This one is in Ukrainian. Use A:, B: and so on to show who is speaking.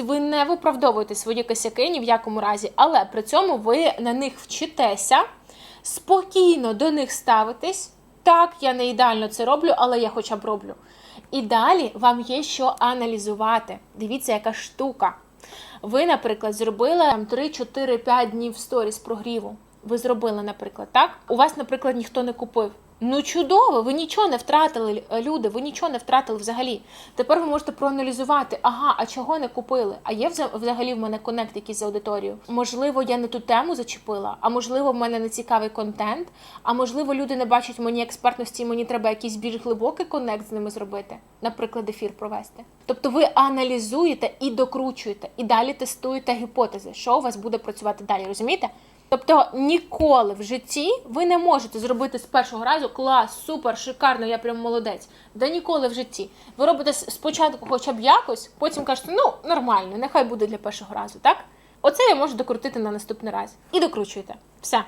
A: Ви не виправдовуєте свої косяки ні в якому разі, але при цьому ви на них вчитеся, спокійно до них ставитесь. Так, я не ідеально це роблю, але я хоча б роблю. І далі вам є що аналізувати. Дивіться, яка штука. Ви, наприклад, зробили там 3, 4, 5 днів сторіс прогріву. Ви зробили, наприклад, так? У вас, наприклад, ніхто не купив. Ну чудово, ви нічого не втратили, е, люди, ви нічого не втратили взагалі. Тепер ви можете проаналізувати, ага, а чого не купили? А є взагалі в мене конект якийсь з аудиторією? Можливо, я не ту тему зачепила, а можливо, в мене не цікавий контент, а можливо, люди не бачать мені експертності, і мені треба якийсь більш глибокий конект з ними зробити, наприклад, ефір провести. Тобто ви аналізуєте і докручуєте, і далі тестуєте гіпотези, що у вас буде працювати далі, розумієте? Тобто ніколи в житті ви не можете зробити з першого разу клас, супер, шикарно, я прям молодець. Да ніколи в житті. Ви робите спочатку хоча б якось, потім кажете, ну нормально, нехай буде для першого разу, так? Оце я можу докрутити на наступний раз. І докручуєте. Все.